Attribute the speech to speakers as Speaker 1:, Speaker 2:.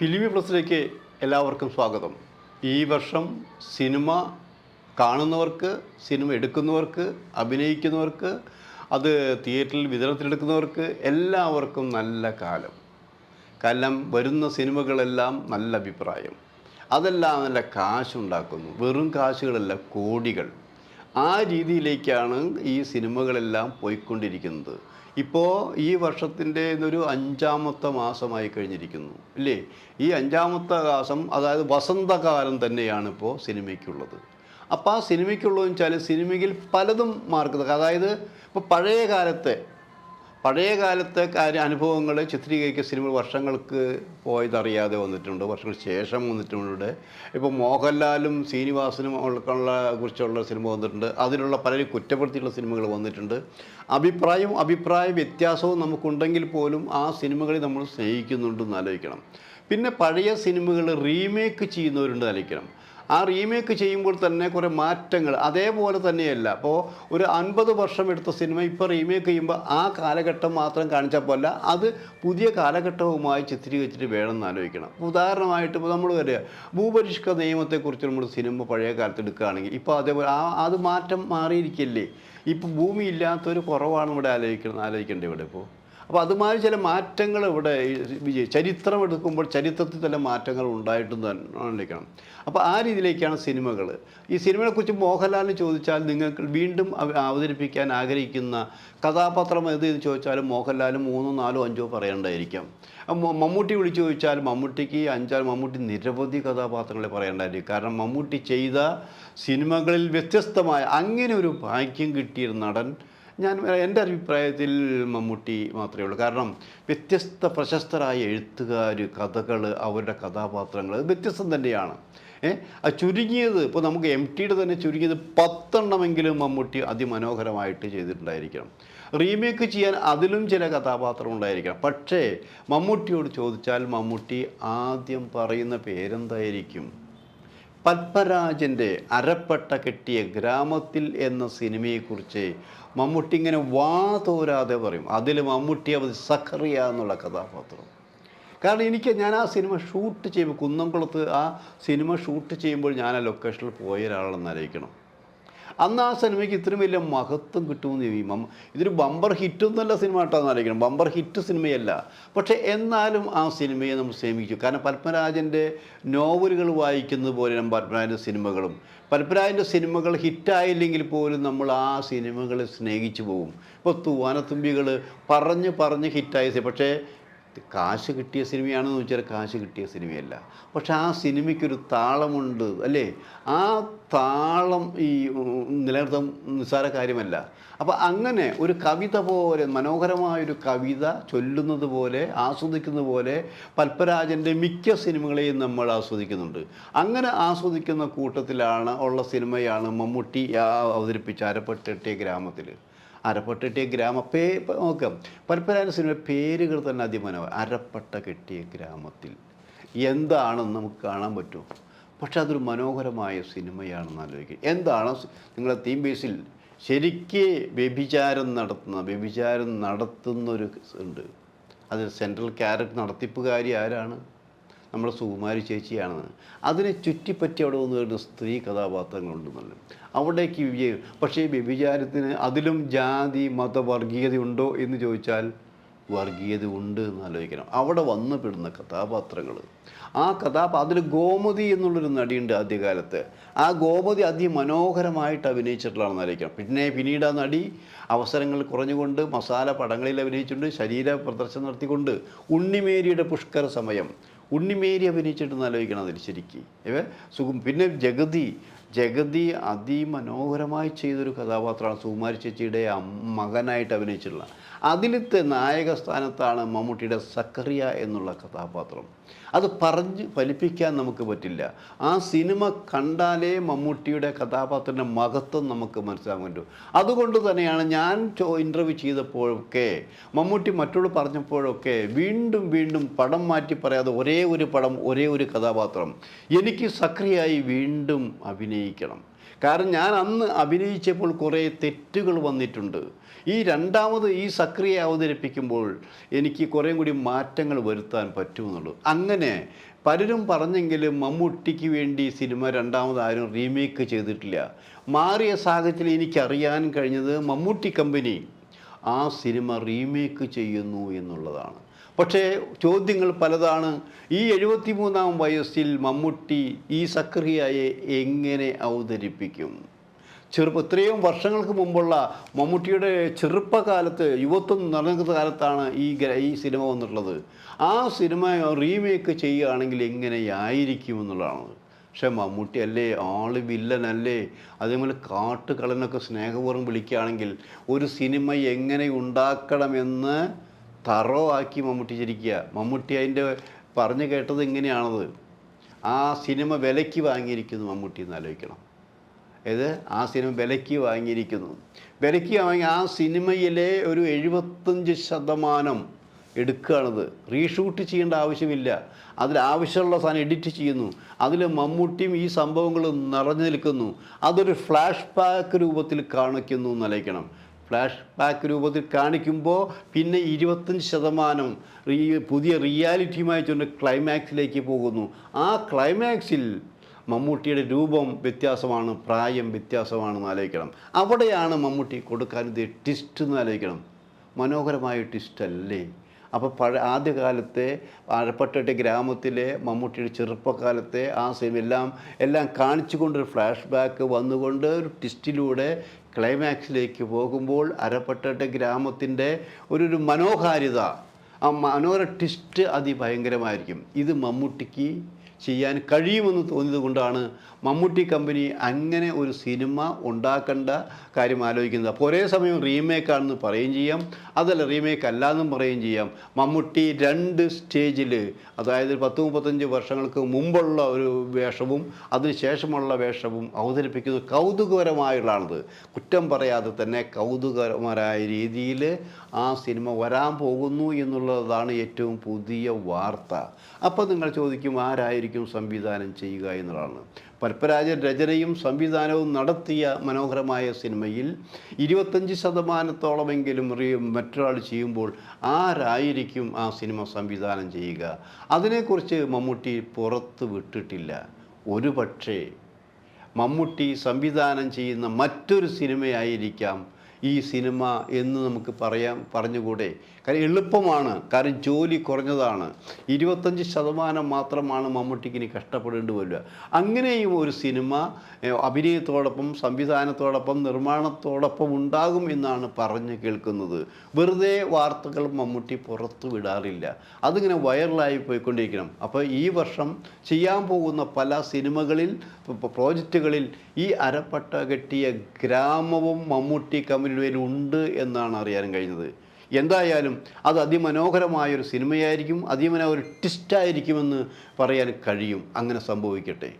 Speaker 1: ഫിലിമി പ്ലസിലേക്ക് എല്ലാവർക്കും സ്വാഗതം. ഈ വർഷം സിനിമ കാണുന്നവർക്ക് സിനിമ എടുക്കുന്നവർക്ക് അഭിനയിക്കുന്നവർക്ക് അത് തിയേറ്ററിൽ വിതരണത്തിലെടുക്കുന്നവർക്ക് എല്ലാവർക്കും നല്ല കാലം. കാരണം വരുന്ന സിനിമകളെല്ലാം നല്ല അഭിപ്രായം. അതെല്ലാം നല്ല കാശുണ്ടാക്കുന്നു. വെറും കാശുകളല്ല കോടികൾ. ആ രീതിയിലേക്കാണ് ഈ സിനിമകളെല്ലാം പോയിക്കൊണ്ടിരിക്കുന്നത്. ഇപ്പോൾ ഈ വർഷത്തിന്റെ ഒരു അഞ്ചാമത്തെ മാസമായി കഴിഞ്ഞിരിക്കുന്നു അല്ലേ ഈ അഞ്ചാമത്തെ മാസം അതായത് വസന്തകാലം തന്നെയാണ് ഇപ്പോൾ സിനിമയ്ക്കുള്ളത്. അപ്പോൾ ആ സിനിമയ്ക്കുള്ളതെന്ന് വെച്ചാൽ സിനിമയിൽ പലതും മാർക്ക് അതായത് ഇപ്പോൾ പഴയ കാലത്തെ പഴയ കാലത്തെ കാര്യ അനുഭവങ്ങൾ ചിത്രീകരിക്കുന്ന സിനിമ വർഷങ്ങൾക്ക് പോയതറിയാതെ വന്നിട്ടുണ്ട്. വർഷങ്ങൾ ശേഷം വന്നിട്ടുണ്ട് ഇപ്പോൾ മോഹൻലാലും ശ്രീനിവാസനും ഉള്ള കുറിച്ചുള്ള സിനിമ വന്നിട്ടുണ്ട്. അതിലുള്ള പലരും കുറ്റപ്പെടുത്തിയുള്ള സിനിമകൾ വന്നിട്ടുണ്ട്. അഭിപ്രായവും അഭിപ്രായ വ്യത്യാസവും നമുക്കുണ്ടെങ്കിൽ പോലും ആ സിനിമകളെ നമ്മൾ സ്നേഹിക്കുന്നുണ്ടെന്ന് ആലോചിക്കണം. പിന്നെ പഴയ സിനിമകൾ റീമേക്ക് ചെയ്യുന്നവരുണ്ട് ആലോചിക്കണം. ആ റീമേക്ക് ചെയ്യുമ്പോൾ തന്നെ കുറേ മാറ്റങ്ങൾ അതേപോലെ തന്നെയല്ല. അപ്പോൾ ഒരു അൻപത് വർഷം എടുത്ത സിനിമ ഇപ്പോൾ റീമേക്ക് ചെയ്യുമ്പോൾ ആ കാലഘട്ടം മാത്രം കാണിച്ചാൽ പോല അത് പുതിയ കാലഘട്ടവുമായി ചിത്രീകരിച്ചിട്ട് വേണം എന്ന് ആലോചിക്കണം. ഉദാഹരണമായിട്ട് ഇപ്പോൾ നമ്മൾ വരിക. ഭൂപരിഷ്ക നിയമത്തെക്കുറിച്ച് നമ്മൾ സിനിമ പഴയ കാലത്ത് എടുക്കുകയാണെങ്കിൽ ഇപ്പോൾ അതേപോലെ ആ അത് മാറ്റം മാറിയിരിക്കില്ലേ? ഇപ്പോൾ ഭൂമി ഇല്ലാത്തൊരു കുറവാണ് ഇവിടെ ആലോചിക്കുന്നത് ആലോചിക്കേണ്ടത് ഇവിടെ ഇപ്പോൾ അപ്പോൾ അതുമാതിരി ചില മാറ്റങ്ങൾ ഇവിടെ വിജയ് ചരിത്രം എടുക്കുമ്പോൾ ചരിത്രത്തിൽ ചില മാറ്റങ്ങൾ ഉണ്ടായിട്ടും തന്നെ ആലോചിക്കണം അപ്പോൾ ആ രീതിയിലേക്കാണ് സിനിമകൾ ഈ സിനിമയെക്കുറിച്ച് മോഹൻലാലിന് ചോദിച്ചാൽ നിങ്ങൾക്ക് വീണ്ടും അവ- അവതരിപ്പിക്കാൻ ആഗ്രഹിക്കുന്ന കഥാപാത്രം ഏത് എന്ന് ചോദിച്ചാലും മോഹൻലാൽ മൂന്നോ നാലോ അഞ്ചോ പറയേണ്ടായിരിക്കാം മമ്മൂട്ടി വിളിച്ചു ചോദിച്ചാൽ മമ്മൂട്ടിക്ക് അഞ്ചാറ് മമ്മൂട്ടി നിരവധി കഥാപാത്രങ്ങളെ പറയേണ്ടായിരിക്കും കാരണം മമ്മൂട്ടി ചെയ്ത സിനിമകളിൽ വ്യത്യസ്തമായ അങ്ങനെ ഒരു ഭാഗ്യം കിട്ടിയ നടൻ ഞാൻ എന്റെ അഭിപ്രായത്തിൽ മമ്മൂട്ടി മാത്രമേ ഉള്ളൂ. കാരണം വ്യത്യസ്ത പ്രശസ്തരായ എഴുത്തുകാർ കഥകൾ അവരുടെ കഥാപാത്രങ്ങൾ വ്യത്യസ്തം തന്നെയാണ്. ഏഹ് ചുരുങ്ങിയത് ഇപ്പോൾ നമുക്ക് എം ടിയുടെ തന്നെ ചുരുങ്ങിയത് പത്തെണ്ണമെങ്കിലും മമ്മൂട്ടി അതിമനോഹരമായിട്ട് ചെയ്തിട്ടുണ്ടായിരിക്കണം. റീമേക്ക് ചെയ്യാൻ അതിലും ചില കഥാപാത്രം ഉണ്ടായിരിക്കണം. പക്ഷേ മമ്മൂട്ടിയോട് ചോദിച്ചാൽ മമ്മൂട്ടി ആദ്യം പറയുന്ന പേരെന്തായിരിക്കും? പത്മരാജന്റെ അരപ്പട്ട കെട്ടിയ ഗ്രാമത്തിൽ എന്ന സിനിമയെക്കുറിച്ച് മമ്മൂട്ടി ഇങ്ങനെ വാ തോരാതെ പറയും. അതിൽ മമ്മൂട്ടി അവർ സഖറിയ എന്നുള്ള കഥാപാത്രം. കാരണം എനിക്ക് ഞാൻ ആ സിനിമ ഷൂട്ട് ചെയ്യുമ്പോൾ കുന്നംകുളത്ത് ആ സിനിമ ഷൂട്ട് ചെയ്യുമ്പോൾ ഞാൻ ആ ലൊക്കേഷനിൽ പോയ ഒരാളെന്ന് ആലോചിക്കണം. അന്ന് ആ സിനിമയ്ക്ക് ഇത്രയും വലിയ മഹത്വം കിട്ടുമെന്ന് മമ്മ ഇതൊരു ബമ്പർ ഹിറ്റ് എന്നല്ല സിനിമ കേട്ടോന്ന് ആലോചിക്കണം. ബമ്പർ ഹിറ്റ് സിനിമയല്ല പക്ഷേ എന്നാലും ആ സിനിമയെ നമ്മൾ സേമിച്ചു കാരണം പത്മരാജന്റെ നോവലുകൾ വായിക്കുന്നത് നമ്മൾ പത്മരാജന്റെ സിനിമകളും പത്മരാജന്റെ സിനിമകൾ ഹിറ്റായില്ലെങ്കിൽ പോലും നമ്മൾ ആ സിനിമകളെ സ്നേഹിച്ചു പോകും. ഇപ്പോൾ തൂവാനത്തുമ്പികൾ പറഞ്ഞ് പറഞ്ഞ് ഹിറ്റായ പക്ഷേ കാശ് കിട്ടിയ സിനിമയാണെന്ന് ചോദിച്ചാൽ കാശ് കിട്ടിയ സിനിമയല്ല പക്ഷെ ആ സിനിമയ്ക്കൊരു താളമുണ്ട് അല്ലേ? ആ താളം ഈ നിലനിർത്താൻ നിസ്സാര കാര്യമല്ല. അപ്പോൾ അങ്ങനെ ഒരു കവിത പോലെ മനോഹരമായൊരു കവിത ചൊല്ലുന്നത് പോലെ ആസ്വദിക്കുന്നത് പോലെ പത്മരാജന്റെ മിക്ക സിനിമകളെയും നമ്മൾ ആസ്വദിക്കുന്നുണ്ട്. അങ്ങനെ ആസ്വദിക്കുന്ന കൂട്ടത്തിലാണ് ഉള്ള സിനിമയാണ് മമ്മൂട്ടി അവതരിപ്പിച്ച അരപ്പെട്ടെട്ടിയ ഗ്രാമത്തിൽ അരപ്പട്ട ഗ്രാമ പേ നോക്കാം. പത്മരാജൻ സിനിമ പേരുകൾ തന്നെ അതിമനോഹരം. അരപ്പട്ട കെട്ടിയ ഗ്രാമത്തിൽ. എന്താണെന്ന് നമുക്ക് കാണാൻ പറ്റും? പക്ഷെ അതൊരു മനോഹരമായ സിനിമയാണെന്ന് ആലോചിക്കുക. എന്താണ് നിങ്ങളെ തീം ബേസിൽ ശരിക്ക് വ്യഭിചാരം നടത്തുന്ന വ്യഭിചാരം നടത്തുന്നൊരു ഉണ്ട്. അത് സെൻട്രൽ ക്യാരക്ടർ നടത്തിപ്പുകാരി ആരാണ്? നമ്മുടെ സുകുമാരി ചേച്ചിയാണ്. അതിനെ ചുറ്റിപ്പറ്റി അവിടെ വന്നു വരുന്ന സ്ത്രീ കഥാപാത്രങ്ങളുണ്ടെന്നല്ല അവിടേക്ക് പക്ഷേ വ്യഭിചാരത്തിന് അതിലും ജാതി മത വർഗീയതയുണ്ടോ എന്ന് ചോദിച്ചാൽ വർഗീയത ഉണ്ട് എന്ന് ആലോചിക്കണം. അവിടെ വന്നു പെടുന്ന കഥാപാത്രങ്ങൾ. ആ കഥാപാ അതിൽ ഗോമതി എന്നുള്ളൊരു നടിയുണ്ട് ആദ്യകാലത്ത്. ആ ഗോമതി അതിമനോഹരമായിട്ട് അഭിനയിച്ചിട്ടുള്ളതാണെന്ന് ആലോചിക്കണം. പിന്നെ പിന്നീട് ആ നടി അവസരങ്ങൾ കുറഞ്ഞുകൊണ്ട് മസാല പടങ്ങളിൽ അഭിനയിച്ചുകൊണ്ട് ശരീര പ്രദർശനം നടത്തിക്കൊണ്ട്. ഉണ്ണിമേരിയുടെ പുഷ്കര സമയം. ഉണ്ണിമേരി അഭിനയിച്ചിട്ടെന്ന് ആലോചിക്കണം അതിൽ ശരിക്ക്. പിന്നെ ജഗതി ജഗതി അതിമനോഹരമായി ചെയ്തൊരു കഥാപാത്രമാണ് സുകുമാരി ചേച്ചിയുടെ മകനായിട്ട് അഭിനയിച്ചിട്ടുള്ള. അതിലത്തെ നായക സ്ഥാനത്താണ് മമ്മൂട്ടിയുടെ സക്കറിയ എന്നുള്ള കഥാപാത്രം. അത് പറഞ്ഞ് ഫലിപ്പിക്കാൻ നമുക്ക് പറ്റില്ല. ആ സിനിമ കണ്ടാലേ മമ്മൂട്ടിയുടെ കഥാപാത്രത്തിന്റെ മഹത്വം നമുക്ക് മനസ്സിലാക്കാൻ പറ്റും. അതുകൊണ്ട് തന്നെയാണ് ഞാൻ ഇന്റർവ്യൂ ചെയ്തപ്പോഴൊക്കെ മമ്മൂട്ടി മറ്റുള്ള പറഞ്ഞപ്പോഴൊക്കെ വീണ്ടും വീണ്ടും പടം മാറ്റി പറയാതെ ഒരേ ഒരു പടം ഒരേ ഒരു കഥാപാത്രം. എനിക്ക് സക്രിയായി വീണ്ടും അഭിനയിക്കണം കാരണം ഞാൻ അന്ന് അഭിനയിച്ചപ്പോൾ കുറേ തെറ്റുകൾ വന്നിട്ടുണ്ട്. ഈ രണ്ടാമത് ഈ സക്രിയ അവതരിപ്പിക്കുമ്പോൾ എനിക്ക് കുറേ കൂടി മാറ്റങ്ങൾ വരുത്താൻ പറ്റുമെന്നുള്ളൂ. അങ്ങനെ പലരും പറഞ്ഞെങ്കിലും മമ്മൂട്ടിക്ക് വേണ്ടി സിനിമ രണ്ടാമത് ആരും റീമേക്ക് ചെയ്തിട്ടില്ല. മാറിയ സാഹചര്യത്തിൽ എനിക്കറിയാൻ കഴിഞ്ഞത് മമ്മൂട്ടി കമ്പനി. ആ സിനിമ റീമേക്ക് ചെയ്യുന്നു എന്നുള്ളതാണ്. പക്ഷേ ചോദ്യങ്ങൾ പലതാണ്. ഈ എഴുപത്തി മൂന്നാം വയസ്സിൽ മമ്മൂട്ടി ഈ സക്രിയയെ എങ്ങനെ അവതരിപ്പിക്കും? ചെറുപ്പം ഇത്രയും വർഷങ്ങൾക്ക് മുമ്പുള്ള മമ്മൂട്ടിയുടെ ചെറുപ്പകാലത്ത് യുവത്വം നിറഞ്ഞ കാലത്താണ് ഈ ഈ സിനിമ വന്നിട്ടുള്ളത്. ആ സിനിമ റീമേക്ക് ചെയ്യുകയാണെങ്കിൽ എങ്ങനെയായിരിക്കും എന്നുള്ളതാണ്. പക്ഷെ മമ്മൂട്ടി അല്ലേ? ആൾ വില്ലനല്ലേ അതേപോലെ കാട്ടുകളനൊക്കെ സ്നേഹപൂർവം വിളിക്കുകയാണെങ്കിൽ ഒരു സിനിമ എങ്ങനെ ഉണ്ടാക്കണമെന്ന് തറോ ആക്കി മമ്മൂട്ടി ചിരിക്കുക. മമ്മൂട്ടി അതിന്റെ പറഞ്ഞു കേട്ടത് ഇങ്ങനെയാണത്. ആ സിനിമ വിലയ്ക്ക് വാങ്ങിയിരിക്കുന്നു മമ്മൂട്ടി എന്ന് ആലോചിക്കണം. ഇത് ആ സിനിമ വിലയ്ക്ക് വാങ്ങിയിരിക്കുന്നു. വിലയ്ക്ക് വാങ്ങി ആ സിനിമയിലെ ഒരു എഴുപത്തഞ്ച് ശതമാനം എടുക്കുകയാണത്. റീഷൂട്ട് ചെയ്യേണ്ട ആവശ്യമില്ല. അതിൽ ആവശ്യമുള്ള സാധനം എഡിറ്റ് ചെയ്യുന്നു. അതിൽ മമ്മൂട്ടിയും ഈ സംഭവങ്ങളും നിറഞ്ഞു നിൽക്കുന്നു. അതൊരു ഫ്ലാഷ് ബാക്ക് രൂപത്തിൽ കാണിക്കുന്നു എന്നലയിക്കണം ഫ്ലാഷ് ബാക്ക് രൂപത്തിൽ കാണിക്കുമ്പോൾ പിന്നെ ഇരുപത്തഞ്ച് ശതമാനം ഈ പുതിയ റിയാലിറ്റിയുമായി ചൊല്ല് ക്ലൈമാക്സിലേക്ക് പോകുന്നു. ആ ക്ലൈമാക്സിൽ മമ്മൂട്ടിയുടെ രൂപം വ്യത്യാസമാണ് പ്രായം വ്യത്യാസമാണെന്ന് ആലോചിക്കണം. അവിടെയാണ് മമ്മൂട്ടി കൊടുക്കാൻ ഇത് ട്വിസ്റ്റ് എന്ന് ആലോചിക്കണം. മനോഹരമായ ട്വിസ്റ്റ് അല്ലേ? അപ്പോൾ പഴ ആദ്യകാലത്തെ അഴപ്പട്ടെ ഗ്രാമത്തിലെ മമ്മൂട്ടിയുടെ ചെറുപ്പകാലത്തെ ആ സിനിമ എല്ലാം എല്ലാം കാണിച്ചുകൊണ്ടൊരു ഫ്ലാഷ് ബാക്ക് വന്നുകൊണ്ട് ഒരു ട്വിസ്റ്റിലൂടെ ക്ലൈമാക്സിലേക്ക് പോകുമ്പോൾ അരപ്പട്ടെ ഗ്രാമത്തിന്റെ ഒരു ഒരു മനോഹാരിത ആ മനോഹര ട്വിസ്റ്റ് അതിഭയങ്കരമായിരിക്കും. ഇത് മമ്മൂട്ടിക്ക് ചെയ്യാൻ കഴിയുമെന്ന് തോന്നിയത് കൊണ്ടാണ് മമ്മൂട്ടി കമ്പനി അങ്ങനെ ഒരു സിനിമ ഉണ്ടാക്കേണ്ട കാര്യം ആലോചിക്കുന്നത്. അപ്പോൾ ഒരേ സമയം റീമേക്കാണെന്ന് പറയുകയും ചെയ്യാം. അതല്ല റീമേക്ക് അല്ലാന്നും പറയുകയും ചെയ്യാം. മമ്മൂട്ടി രണ്ട് സ്റ്റേജിൽ അതായത് പത്ത് മുപ്പത്തഞ്ച് വർഷങ്ങൾക്ക് മുമ്പുള്ള ഒരു വേഷവും അതിനുശേഷമുള്ള വേഷവും അവതരിപ്പിക്കുന്നത് കൗതുകപരമായുള്ളതാണത് കുറ്റം പറയാതെ തന്നെ കൗതുകപരമായ രീതിയിൽ ആ സിനിമ വരാൻ പോകുന്നു എന്നുള്ളതാണ് ഏറ്റവും പുതിയ വാർത്ത. അപ്പോൾ നിങ്ങൾ ചോദിക്കും ആരായിരിക്കും സംവിധാനം ചെയ്യുക എന്നുള്ളതാണ്. പത്മരാജൻ രചനയും സംവിധാനവും നടത്തിയ മനോഹരമായ സിനിമയിൽ ഇരുപത്തഞ്ച് ശതമാനത്തോളമെങ്കിലും മറ്റൊരാൾ ചെയ്യുമ്പോൾ ആരായിരിക്കും ആ സിനിമ സംവിധാനം ചെയ്യുക? അതിനെക്കുറിച്ച് മമ്മൂട്ടി പുറത്ത് വിട്ടിട്ടില്ല. ഒരു പക്ഷേ മമ്മൂട്ടി സംവിധാനം ചെയ്യുന്ന മറ്റൊരു സിനിമയായിരിക്കാം ഈ സിനിമ എന്ന് നമുക്ക് പറയാം പറഞ്ഞുകൂടെ? കാര്യം എളുപ്പമാണ്. കാരണം ജോലി കുറഞ്ഞതാണ്. ഇരുപത്തഞ്ച് ശതമാനം മാത്രമാണ് മമ്മൂട്ടിക്ക് ഇനി കഷ്ടപ്പെടേണ്ടി വരിക. അങ്ങനെയും ഒരു സിനിമ അഭിനയത്തോടൊപ്പം സംവിധാനത്തോടൊപ്പം നിർമ്മാണത്തോടൊപ്പം ഉണ്ടാകും എന്നാണ് പറഞ്ഞു കേൾക്കുന്നത്. വെറുതെ വാർത്തകൾ മമ്മൂട്ടി പുറത്തു വിടാറില്ല. അതിങ്ങനെ വൈറലായി പോയിക്കൊണ്ടിരിക്കണം. അപ്പോൾ ഈ വർഷം ചെയ്യാൻ പോകുന്ന പല സിനിമകളിൽ പ്രോജക്റ്റുകളിൽ ഈ അരപ്പട്ട കെട്ടിയ ഗ്രാമവും മമ്മൂട്ടി കമ്പനിയുടെ ഉണ്ട് എന്നാണ് അറിയാനും കഴിഞ്ഞത്. എന്തായാലും അത് അതിമനോഹരമായൊരു സിനിമയായിരിക്കും അതിമനോഹര ട്വിസ്റ്റായിരിക്കുമെന്ന് പറയാൻ കഴിയും. അങ്ങനെ സംഭവിക്കട്ടെ.